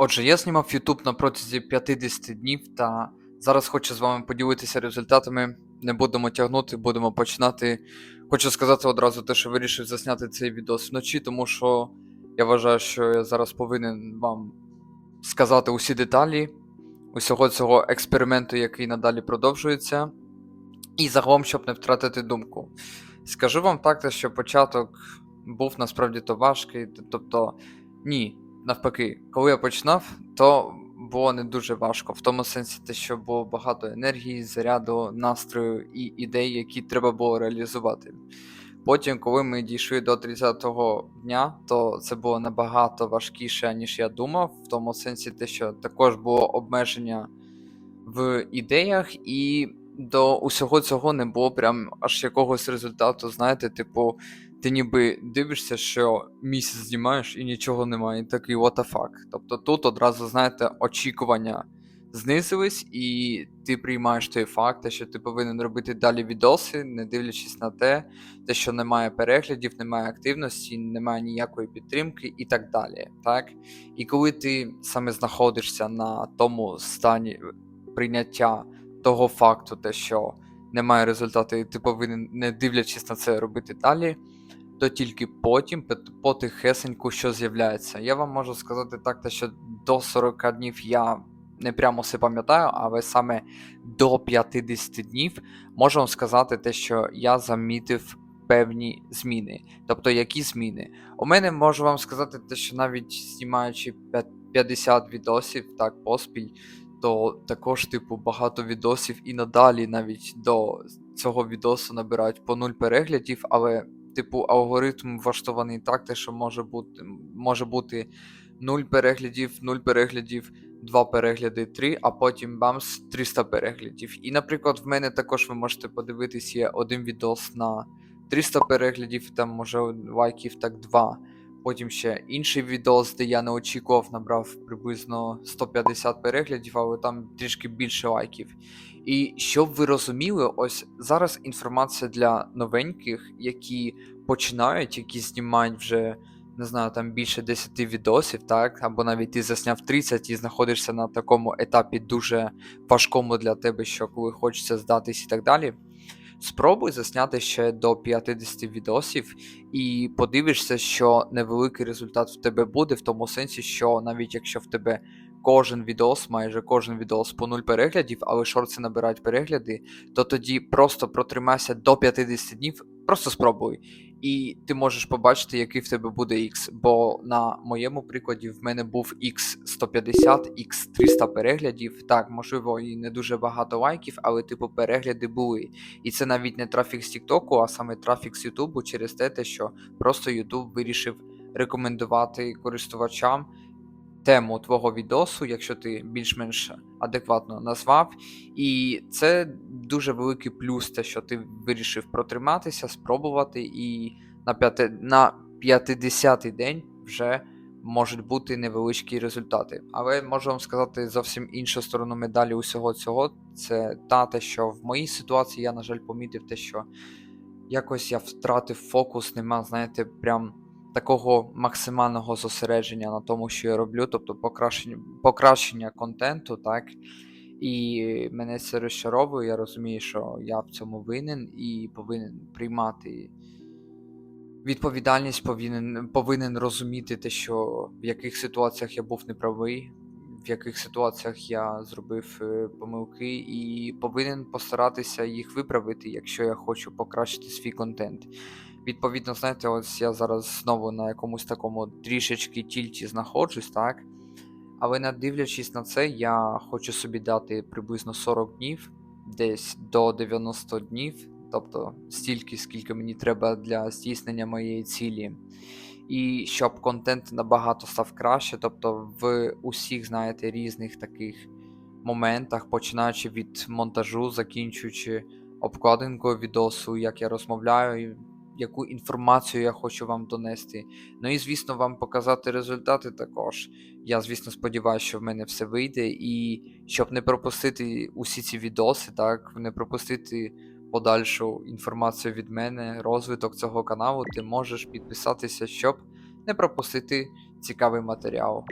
Отже, я знімав YouTube на протязі 50 днів та зараз хочу з вами поділитися результатами. Не будемо тягнути, будемо починати. Хочу сказати одразу те, що вирішив засняти цей відос вночі, тому що я вважаю, що я зараз повинен вам сказати усі деталі усього цього експерименту, який надалі продовжується, і загалом, щоб не втратити думку. Скажу вам так, що початок був насправді то важкий, тобто ні, навпаки, коли я починав, то було не дуже важко, в тому сенсі, те, що було багато енергії, заряду, настрою і ідей, які треба було реалізувати. Потім, коли ми дійшли до 30-го дня, то це було набагато важкіше, ніж я думав, в тому сенсі, те, що також було обмеження в ідеях, і до усього цього не було прям аж якогось результату. Знаєте, типу, ти ніби дивишся, що місяць знімаєш і нічого немає, і такий what the fuck. Тобто тут одразу, знаєте, очікування знизились, і ти приймаєш той факт, що ти повинен робити далі відоси, не дивлячись на те, те, що немає переглядів, немає активності, немає ніякої підтримки і так далі. Так? І коли ти саме знаходишся на тому стані прийняття того факту, те, що немає результату, і ти повинен, не дивлячись на це, робити далі, то тільки потім потихесеньку що з'являється. Я вам можу сказати так, що до 40 днів я не прямо все пам'ятаю, але саме до 50 днів можу вам сказати те, що я замітив певні зміни. Тобто, які зміни? У мене можу вам сказати те, що навіть знімаючи 50 відосів так поспіль, то також, типу, багато відосів і надалі навіть до цього відосу набирають по 0 переглядів, але, типу, алгоритм влаштований так, те, що може бути, може бути 0 переглядів, 0 переглядів, 2 перегляди, 3, а потім бамс 300 переглядів. І, наприклад, в мене також ви можете подивитись, є один відос на 300 переглядів, там може лайків так 2. Потім ще інший відос, де я не очікував, набрав приблизно 150 переглядів, але там трішки більше лайків. І щоб ви розуміли, ось зараз інформація для новеньких, які починають, які знімають вже, не знаю, там більше 10 відосів, так, або навіть ти засняв 30 і знаходишся на такому етапі дуже важкому для тебе, що коли хочеться здатись і так далі. Спробуй засняти ще до 50 відосів і подивишся, що невеликий результат в тебе буде, в тому сенсі, що навіть якщо в тебе кожен відос, майже кожен відос по 0 переглядів, але шорти набирають перегляди, то тоді просто протримайся до 50 днів, просто спробуй. І ти можеш побачити, який в тебе буде X. Бо на моєму прикладі в мене був X150, X300 переглядів. Так, можливо, і не дуже багато лайків, але типу перегляди були. І це навіть не трафік з Тіктоку, а саме трафік з Ютубу через те, що просто Ютуб вирішив рекомендувати користувачам тему твого відосу, якщо ти більш-менш адекватно назвав. І це дуже великий плюс, те, що ти вирішив протриматися, спробувати, і на, п'яти, на 50-й день вже можуть бути невеличкі результати. Але можу вам сказати зовсім іншу сторону медалі усього цього. Це та те, що в моїй ситуації я, на жаль, помітив те, що якось я втратив фокус, нема, знаєте, прям такого максимального зосередження на тому, що я роблю, тобто покращення, покращення контенту, так. І мене це розчаровує, я розумію, що я в цьому винен і повинен приймати відповідальність, повинен, повинен розуміти те, що в яких ситуаціях я був неправий, в яких ситуаціях я зробив е, помилки, і повинен постаратися їх виправити, якщо я хочу покращити свій контент. Відповідно, знаєте, ось я зараз знову на якомусь такому трішечки тільті знаходжусь, так? Але не дивлячись на це, я хочу собі дати приблизно 40 днів, десь до 90 днів, тобто стільки, скільки мені треба для здійснення моєї цілі. І щоб контент набагато став краще, тобто в усіх, знаєте, різних таких моментах, починаючи від монтажу, закінчуючи обкладинкою відосу, як я розмовляю, яку інформацію я хочу вам донести. Ну і, звісно, вам показати результати також. Я, звісно, сподіваюся, що в мене все вийде, і щоб не пропустити усі ці відоси, так, не пропустити подальшу інформацію від мене, розвиток цього каналу, ти можеш підписатися, щоб не пропустити цікавий матеріал.